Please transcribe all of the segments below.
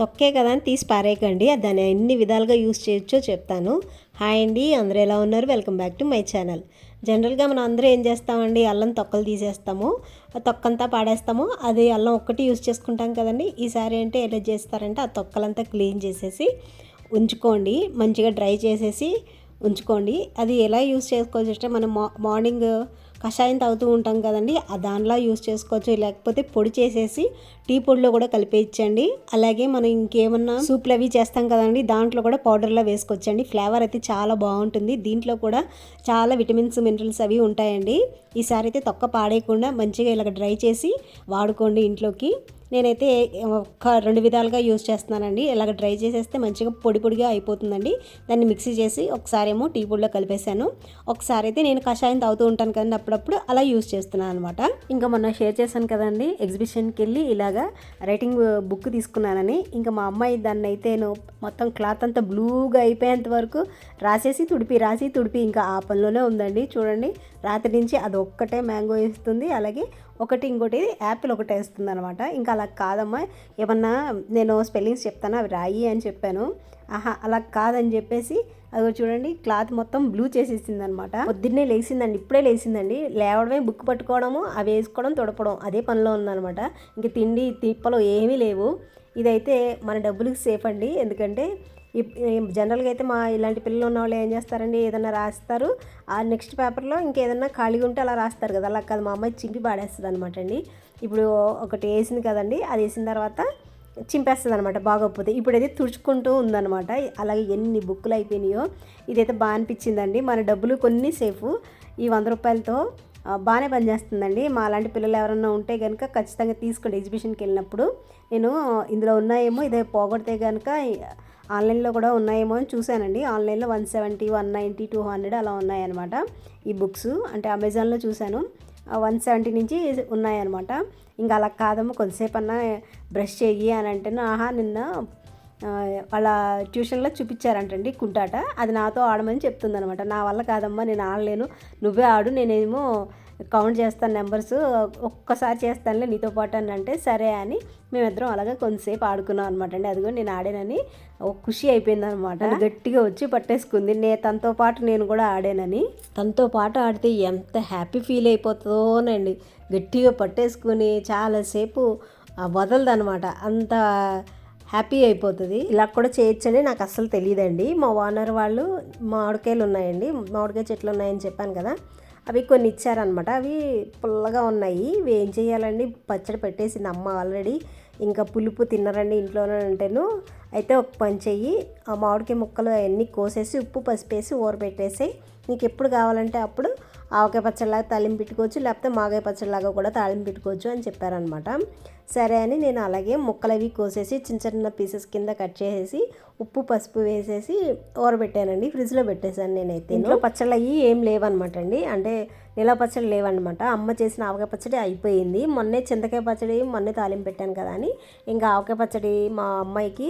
తొక్కే కదా అని తీసి పారేయకండి. దాన్ని ఎన్ని విధాలుగా యూస్ చేయొచ్చో చెప్తాను. హాయ్ అండి అందరూ ఎలా ఉన్నారు? Welcome back to my channel. జనరల్గా మనం అందరూ ఏం చేస్తామండి? అల్లం తొక్కలు తీసేస్తాము. తొక్కంతా పాడేస్తాము. అది అల్లం ఒక్కటి యూస్ చేసుకుంటాం కదండి. ఈసారి అంటే ఎలా చేస్తారంటే ఆ తొక్కలంతా క్లీన్ చేసేసి ఉంచుకోండి. మంచిగా డ్రై చేసేసి ఉంచుకోండి. అది ఎలా యూస్ చేసుకోవచ్చు అంటే మనం మార్నింగ్ కషాయం తాగుతూ ఉంటాం కదండి ఆ దానిలా యూస్ చేసుకోవచ్చు. లేకపోతే పొడి చేసేసి టీ పొడిలో కూడా కలిపేయచ్చండి. అలాగే మనం ఇంకేమన్నా సూప్లు అవి చేస్తాం కదండి దాంట్లో కూడా పౌడర్లో వేసుకోవచ్చండి. ఫ్లేవర్ అయితే చాలా బాగుంటుంది. దీంట్లో కూడా చాలా విటమిన్స్ మినరల్స్ అవి ఉంటాయండి. ఈసారి అయితే తొక్క పాడేయకుండా మంచిగా ఇలాగ డ్రై చేసి వాడుకోండి ఇంట్లోకి. నేనైతే ఒక రెండు విధాలుగా యూజ్ చేస్తున్నానండి. ఇలాగ డ్రై చేసేస్తే మంచిగా పొడి పొడిగా అయిపోతుందండి. దాన్ని మిక్సీ చేసి ఒకసారి ఏమో టీ పొడిలో కలిపేశాను. ఒకసారి అయితే నేను కషాయం తాగుతూ ఉంటాను కదండి అప్పుడప్పుడు అలా యూజ్ చేస్తున్నాను అనమాట. ఇంకా మొన్న షేర్ చేశాను కదండి ఎగ్జిబిషన్కి వెళ్ళి ఇలాగా రైటింగ్ బుక్ తీసుకున్నానని. ఇంకా మా అమ్మాయి దాన్ని అయితే మొత్తం క్లాత్ అంతా బ్లూగా అయిపోయేంత వరకు రాసేసి తుడిపి రాసి తుడిపి ఇంకా ఆ పనిలోనే ఉందండి. చూడండి రాత్రి నుంచి అది ఒక్కటే మ్యాంగో వేస్తుంది. అలాగే ఒకటి ఇంకోటి యాపిల్ ఒకటి వేస్తుంది అనమాట ఇంకా అలా కాదమ్మా ఏమన్నా నేను స్పెల్లింగ్స్ చెప్తాను? అవి రాయి అని చెప్పాను. ఆహా అలా కాదని చెప్పేసి అది చూడండి క్లాత్ మొత్తం బ్లూ చేసేసింది అనమాట పొద్దున్నే లేచిందండి ఇప్పుడే లేచిందండి. లేవడమే బుక్ పట్టుకోవడము అవి వేసుకోవడం తొడపడం అదే పనిలో ఉందనమాట ఇంక తిండి తిప్పలు ఏమీ లేవు. ఇదైతే మన డబ్బులకు సేఫ్ అండి. ఎందుకంటే జనరల్గా అయితే మా ఇలాంటి పిల్లలు ఉన్న వాళ్ళు ఏం చేస్తారండి? ఏదైనా రాస్తారు. ఆ నెక్స్ట్ పేపర్లో ఇంకేదన్నా ఖాళీగా ఉంటే అలా రాస్తారు కదా. అలా కాదు మా అమ్మాయి చింపి పాడేస్తుంది అనమాట అండి. ఇప్పుడు ఒకటి వేసింది కదండి. అది వేసిన తర్వాత చింపేస్తుంది అనమాట బాగోకపోతే. ఇప్పుడు అయితే తుడుచుకుంటూ ఉందన్నమాట. అలాగే ఎన్ని బుక్కులు అయిపోయినాయో. ఇదైతే బాగా అనిపించిందండి. మన డబ్బులు కొన్ని సేఫ్. ఈ వంద రూపాయలతో బాగానే పనిచేస్తుందండి. మా అలాంటి పిల్లలు ఎవరన్నా ఉంటే కనుక ఖచ్చితంగా తీసుకోండి. ఎగ్జిబిషన్కి వెళ్ళినప్పుడు. నేను ఇందులో ఉన్నాయేమో ఇదే పోగొడితే కనుక ఆన్లైన్లో కూడా ఉన్నాయేమో అని చూశానండి. ఆన్లైన్లో one seventy one ninety two hundred అలా ఉన్నాయన్నమాట ఈ బుక్స్. అంటే అమెజాన్లో చూశాను. వన్ సెవెంటీ నుంచి ఉన్నాయన్నమాట. ఇంకా అలా కాదమ్మా కొద్దిసేపు అన్నా బ్రష్ చెయ్యి అని అంటే ఆహా నిన్న వాళ్ళ ట్యూషన్లో చూపించారంటండి కుంటాట. అది నాతో ఆడమని చెప్తుందనమాట నా వల్ల కాదమ్మా నేను ఆడలేను. నువ్వే ఆడు నేనేమో కౌంట్ చేస్తాను నెంబర్స్ ఒక్కసారి చేస్తానులే నీతో పాటు అని అంటే సరే అని మేమిద్దరం అలాగే కొంతసేపు ఆడుకున్నాం అనమాట అండి. అది కూడా నేను ఆడానని ఒక ఖుషి అయిపోయింది అనమాట గట్టిగా వచ్చి పట్టేసుకుంది. నే తనతో పాటు నేను కూడా ఆడానని. తనతో పాటు ఆడితే ఎంత హ్యాపీ ఫీల్ అయిపోతుందోనండి. గట్టిగా పట్టేసుకుని చాలాసేపు వదలదనమాట అంత హ్యాపీ అయిపోతుంది. ఇలా కూడా చేయొచ్చని నాకు అస్సలు తెలియదండి. మా ఓనర్ వాళ్ళు మామిడికాయలు ఉన్నాయండి. మామిడికాయ చెట్లు ఉన్నాయని చెప్పాను కదా. అవి కొన్ని ఇచ్చారనమాట అవి పుల్లగా ఉన్నాయి. ఇవి ఏం చేయాలండి? పచ్చడి పెట్టేసింది అమ్మ ఆల్రెడీ. ఇంకా పులుపు తిన్నారండి ఇంట్లోనే అంటేను అయితే ఒక పని చెయ్యి. ఆ మామిడికాయ ముక్కలు అవన్నీ కోసేసి ఉప్పు పసిపేసి ఊరబెట్టేసి నీకు ఎప్పుడు కావాలంటే అప్పుడు ఆవకాయ పచ్చడిలాగా తాలింపు పెట్టుకోవచ్చు. లేకపోతే మాగాయ పచ్చడిలాగా కూడా తాలింపు పెట్టుకోవచ్చు అని చెప్పారనమాట సరే అని నేను అలాగే ముక్కలు అవి కోసేసి చిన్న చిన్న పీసెస్ కింద కట్ చేసేసి ఉప్పు పసుపు వేసేసి ఊరబెట్టానండి ఫ్రిడ్జ్లో పెట్టేశాను నేనైతే. ఇంట్లో పచ్చళ్ళు అయ్యి ఏం లేవన్నమాట అండి అంటే నిలవ పచ్చడి లేవన్నమాట. అమ్మ చేసిన ఆవకాయ పచ్చడి అయిపోయింది. మొన్నే చింతకాయ పచ్చడి మొన్నే తాలింపు పెట్టాను కదా అని. ఇంకా ఆవకాయ పచ్చడి మా అమ్మాయికి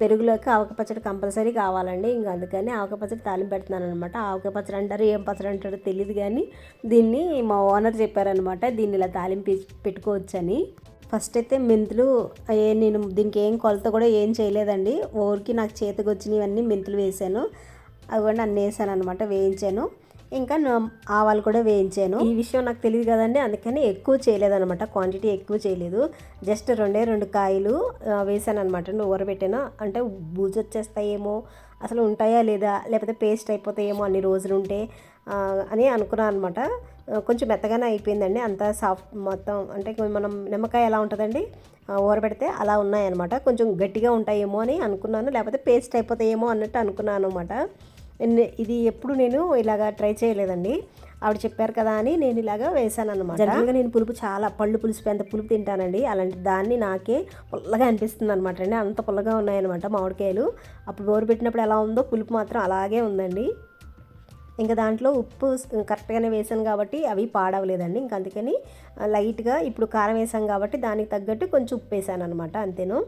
పెరుగులోకి ఆవకాయ పచ్చడి కంపల్సరీ కావాలండి. ఇంకా అందుకని ఆవకాయ పచ్చడి తాలింపు పెడుతున్నాను అనమాట ఆవకాయ పచ్చడి అంటారు ఏం పచ్చడి అంటారో తెలియదు కానీ దీన్ని మా ఓనర్ చెప్పారనమాట దీన్ని ఇలా తాలింపు పెట్టుకోవచ్చని. ఫస్ట్ అయితే మెంతులు ఏ నేను దీనికి ఏం కొలత కూడా ఏం చేయలేదండి. ఊరికి నాకు చేతికి వచ్చినవన్నీ మెంతులు వేసాను. అవి కూడా అన్నీ వేసాను అనమాట వేయించాను. ఇంకా ఆవాలు కూడా వేయించాను. ఈ విషయం నాకు తెలియదు కదండి అందుకని ఎక్కువ చేయలేదనమాట క్వాంటిటీ ఎక్కువ చేయలేదు. జస్ట్ రెండే రెండు కాయలు వేసాను అనమాట ఊరబెట్టాను? అంటే బూజు వచ్చేస్తాయేమో అసలు ఉంటాయా లేదా? లేకపోతే పేస్ట్ అయిపోతాయేమో అన్ని రోజులు ఉంటే. అని అనుకున్నాను అనమాట కొంచెం మెత్తగానే అయిపోయిందండి. అంత సాఫ్ట్ మొత్తం అంటే మనం నిమ్మకాయ ఎలా ఉంటుందండి? ఊరబెడితే అలా ఉన్నాయన్నమాట. కొంచెం గట్టిగా ఉంటాయేమో అని అనుకున్నాను. లేకపోతే పేస్ట్ అయిపోతాయేమో అన్నట్టు అనుకున్నాను అనమాట ఇది ఎప్పుడు నేను ఇలాగా ట్రై చేయలేదండి. ఆవిడ చెప్పారు కదా అని నేను ఇలాగా వేసాను అనమాట జనరల్గా నేను పులుపు చాలా పళ్ళు పులుసు అంత పులుపు తింటానండి. అలాంటి దాన్ని నాకే పుల్లగా అనిపిస్తుంది అనమాట అండి. అంత పుల్లగా ఉన్నాయన్నమాట మామిడికాయలు. అప్పుడు బోరు పెట్టినప్పుడు ఎలా ఉందో పులుపు మాత్రం అలాగే ఉందండి. ఇంకా దాంట్లో ఉప్పు కరెక్ట్గానే వేసాను కాబట్టి అవి పాడవలేదండి. ఇంకా అందుకని లైట్గా ఇప్పుడు కారం వేసాం కాబట్టి దానికి తగ్గట్టు కొంచెం ఉప్పు వేసాను అనమాట అంతేను.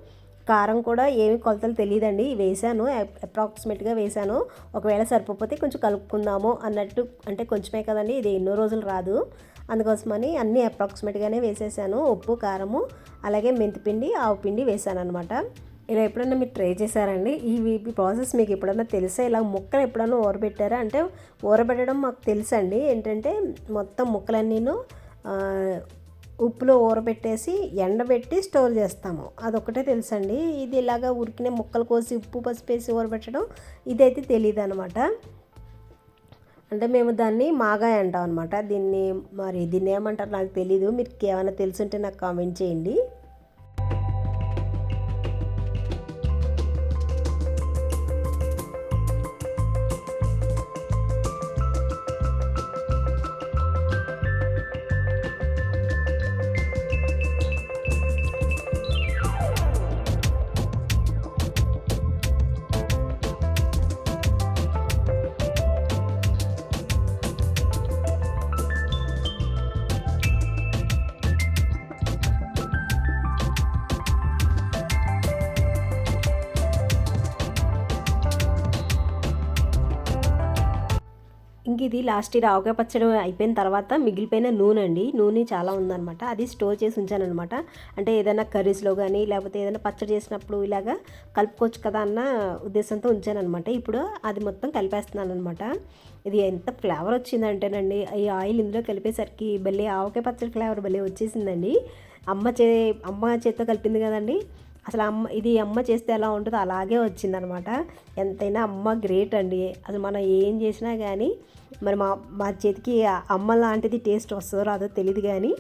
కారం కూడా ఏమి కొలతలు తెలియదండి. వేసాను అప్రాక్సిమేట్గా వేసాను. ఒకవేళ సరిపోతే కొంచెం కలుపుకుందాము అన్నట్టు అంటే కొంచెమే కదండి ఇది ఎన్నో రోజులు రాదు. అందుకోసమని అన్నీ అప్రాక్సిమేట్గానే వేసేసాను. ఉప్పు కారము అలాగే మెంతిపిండి ఆవు పిండి వేసాను అనమాట ఇలా ఎప్పుడైనా మీరు ట్రై చేశారండి? ఈ ప్రాసెస్ మీకు ఎప్పుడైనా తెలుసా? ఇలా ముక్కలు ఎప్పుడైనా ఊరబెట్టారా? అంటే ఊరబెట్టడం మాకు తెలుసండి. ఏంటంటే మొత్తం ముక్కలన్నీను ఉప్పులో ఊరబెట్టేసి ఎండబెట్టి స్టోర్ చేస్తాము. అదొకటే తెలుసండి. ఇది ఇలాగా ఉరికిన ముక్కలు కోసి ఉప్పు పసుపు వేసి ఊరబెట్టడం ఇదైతే తెలియదు అనమాట అంటే మేము దాన్ని మాగాయ అంటాం అనమాట దీన్ని మరి దీన్ని ఏమంటారు నాకు తెలీదు. మీకు ఏమైనా తెలుసుంటే నాకు కామెంట్ చేయండి. ఇది లాస్ట్ ఇయర్ ఆవకాయ పచ్చడి అయిపోయిన తర్వాత మిగిలిపోయిన నూనె అండి. నూనె చాలా ఉందన్నమాట. అది స్టోర్ చేసి ఉంచాను అనమాట అంటే ఏదైనా కర్రీస్లో కానీ లేకపోతే ఏదైనా పచ్చడి చేసినప్పుడు ఇలాగా కలుపుకోవచ్చు కదా అన్న ఉద్దేశంతో ఉంచాను అనమాట ఇప్పుడు అది మొత్తం కలిపేస్తున్నాను అనమాట ఇది ఎంత ఫ్లేవర్ వచ్చిందంటేనండి. ఈ ఆయిల్ ఇందులో కలిపేసరికి భలే ఆవకాయ పచ్చడి ఫ్లేవర్ భలే వచ్చేసిందండి. అమ్మ చే అమ్మ చేత్తో కలిపింది కదండి. అసలు అమ్మ ఇది అమ్మ చేస్తే ఎలా ఉంటుందో అలాగే వచ్చిందనమాట ఎంతైనా అమ్మ గ్రేట్ అండి. అసలు మనం ఏం చేసినా కానీ మరి మా మా చేతికి అమ్మ లాంటిది టేస్ట్ వస్తుందో రాదో తెలియదు కానీ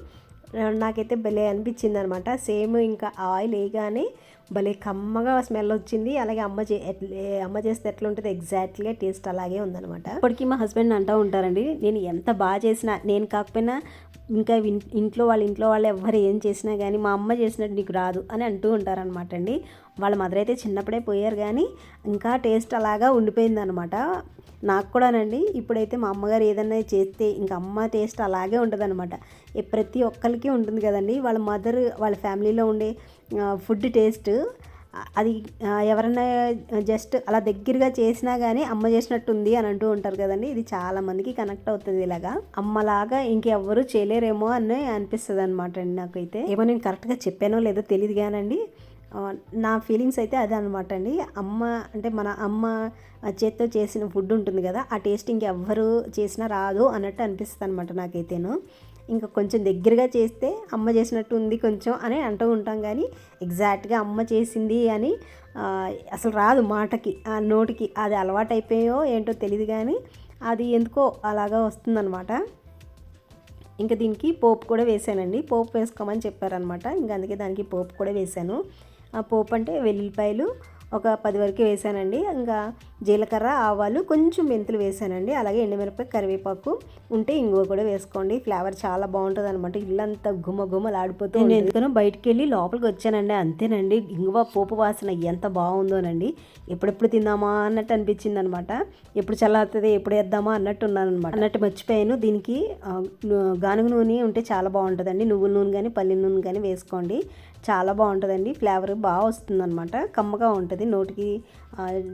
నాకైతే భలే అనిపించింది అనమాట సేమ్ ఇంకా ఆయిల్ వేయగానే భలే కమ్మగా స్మెల్ వచ్చింది. అలాగే అమ్మ చే అమ్మ చేస్తే ఎట్లా ఉంటుంది ఎగ్జాక్ట్గా టేస్ట్ అలాగే ఉందనమాట. ఇప్పటికీ మా హస్బెండ్ అంటూ ఉంటారండి నేను ఎంత బాగా చేసినా నేను కాకపోయినా ఇంకా ఇంట్లో వాళ్ళ ఇంట్లో వాళ్ళు ఎవరు ఏం చేసినా కానీ మా అమ్మ చేసినట్టు నీకు రాదు అని అంటూ ఉంటారనమాట అండి. వాళ్ళ మదర్ అయితే చిన్నప్పుడే పోయారు కానీ ఇంకా టేస్ట్ అలాగా ఉండిపోయింది అనమాట నాకు కూడానండి ఇప్పుడైతే మా అమ్మగారు ఏదైనా చేస్తే ఇంకా అమ్మ టేస్ట్ అలాగే ఉంటుంది అనమాట ప్రతి ఒక్కరికి ఉంటుంది కదండి వాళ్ళ మదర్ వాళ్ళ ఫ్యామిలీలో ఉండే ఫుడ్ టేస్ట్ అది ఎవరైనా జస్ట్ అలా దగ్గరగా చేసినా కానీ అమ్మ చేసినట్టుంది అని అంటూ ఉంటారు కదండి. ఇది చాలా మందికి కనెక్ట్ అవుతుంది ఇలాగా. అమ్మలాగా ఇంకెవ్వరు చేయలేరేమో అని అనిపిస్తుంది అనమాట అండి నాకైతే. ఏమో నేను కరెక్ట్గా చెప్పానో లేదో తెలియదు కానండి. నా ఫీలింగ్స్ అయితే అదే అనమాట అండి. అమ్మ అంటే మన అమ్మ చేత్తో చేసిన ఫుడ్ ఉంటుంది కదా ఆ టేస్ట్ ఇంకెవ్వరు చేసినా రాదు అన్నట్టు అనిపిస్తుంది అనమాట నాకైతేను. ఇంకా కొంచెం దగ్గరగా చేస్తే అమ్మ చేసినట్టు ఉంది కొంచెం అని అంటూ ఉంటాం కానీ ఎగ్జాక్ట్గా అమ్మ చేసింది అని అసలు రాదు మాటకి ఆ నోటికి అది అలవాటు అయిపోయో ఏంటో తెలియదు కానీ అది ఎందుకో అలాగా వస్తుందన్నమాట. ఇంకా దీనికి పోపు కూడా వేసానండి. పోపు వేసుకోమని చెప్పారనమాట ఇంకా అందుకే దానికి పోపు కూడా వేసాను. పోపు అంటే వెల్లుల్లిపాయలు ఒక పది వరకు వేసానండి. ఇంకా జీలకర్ర ఆవాలు కొంచెం మెంతులు వేసానండి. అలాగే ఎండుమిరపకాయ కరివేపాకు ఉంటే ఇంగువ కూడా వేసుకోండి. ఫ్లేవర్ చాలా బాగుంటుంది అనమాట ఇల్లంతా గుమ గుమలాడిపోతూ నేను ఎందుకనో బయటికి వెళ్ళి లోపలికి వచ్చానండి. అంతేనండి. ఇంగువ పోపు వాసన ఎంత బాగుందోనండి ఎప్పుడెప్పుడు తిందామా అన్నట్టు అనిపించింది అనమాట ఎప్పుడు చల్లారుతుంది ఎప్పుడు వేద్దామా అన్నట్టు ఉన్నాను అనమాట అన్నట్టు మర్చిపోయాను. దీనికి గానుగ నూనె ఉంటే చాలా బాగుంటుందండి. నువ్వుల నూనె కానీ పల్లి నూనె కానీ వేసుకోండి. చాలా బాగుంటుందండి. ఫ్లేవర్ బాగా వస్తుందన్నమాట. కమ్మగా ఉంటుంది. నోటికి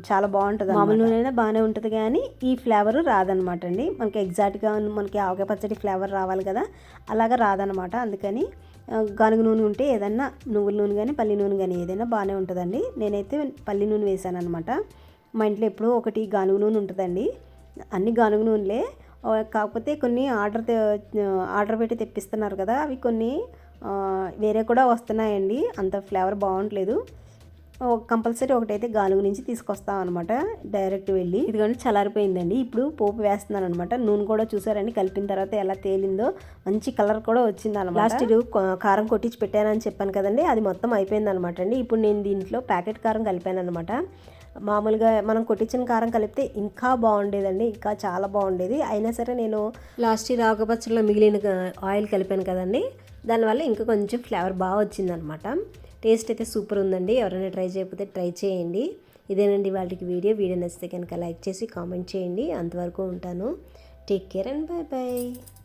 చాలా బాగుంటుంది మామూలు నూనె బాగానే ఉంటుంది కానీ ఈ ఫ్లేవర్ రాదనమాట అండి. మనకి ఎగ్జాక్ట్గా మనకి ఆవకాయ పచ్చడి ఫ్లేవర్ రావాలి కదా అలాగా రాదనమాట అందుకని ఆ, గానుగ నూనె ఉంటే ఏదన్నా నువ్వుల నూనె కానీ పల్లి నూనె కానీ ఏదైనా బాగానే ఉంటుందండి. నేనైతే పల్లి నూనె వేసాను అనమాట మా ఇంట్లో ఎప్పుడూ ఒకటి గానుగ నూనె ఉంటుందండి. అన్ని గానుగ నూనెలే. కాకపోతే కొన్ని ఆర్డర్ ఆర్డర్ పెట్టి తెప్పిస్తున్నారు కదా అవి కొన్ని వేరే కూడా వస్తున్నాయండి. అంత ఫ్లేవర్ బాగుంటలేదు కంపల్సరీ ఒకటైతే గానుగ నుంచి తీసుకొస్తాం అనమాట డైరెక్ట్ వెళ్ళి. ఇదిగోండి చల్లారిపోయిందండి. ఇప్పుడు పోపు వేస్తున్నాను అనమాట నూనె కూడా చూసారండి కలిపిన తర్వాత ఎలా తేలిందో. మంచి కలర్ కూడా వచ్చింది అనమాట లాస్ట్ ఇది కారం కొట్టించి పెట్టానని చెప్పాను కదండి. అది మొత్తం అయిపోయింది అనమాట అండి. ఇప్పుడు నేను దీంట్లో ప్యాకెట్ కారం కలిపాను అనమాట మామూలుగా మనం కొట్టించిన కారం కలిపితే ఇంకా బాగుండేదండి. ఇంకా చాలా బాగుండేది. అయినా సరే నేను లాస్ట్ ఇయర్ ఆకుపచ్చలో మిగిలిన ఆయిల్ కలిపాను కదండి. దానివల్ల ఇంకా కొంచెం ఫ్లేవర్ బాగా వచ్చిందనమాట. టేస్ట్ అయితే సూపర్ ఉందండి. ఎవరైనా ట్రై చేయకపోతే ట్రై చేయండి. ఇదేనండి వాళ్ళకి వీడియో. వీడియో నచ్చితే కనుక లైక్ చేసి కామెంట్ చేయండి. అంతవరకు ఉంటాను. Take care and bye bye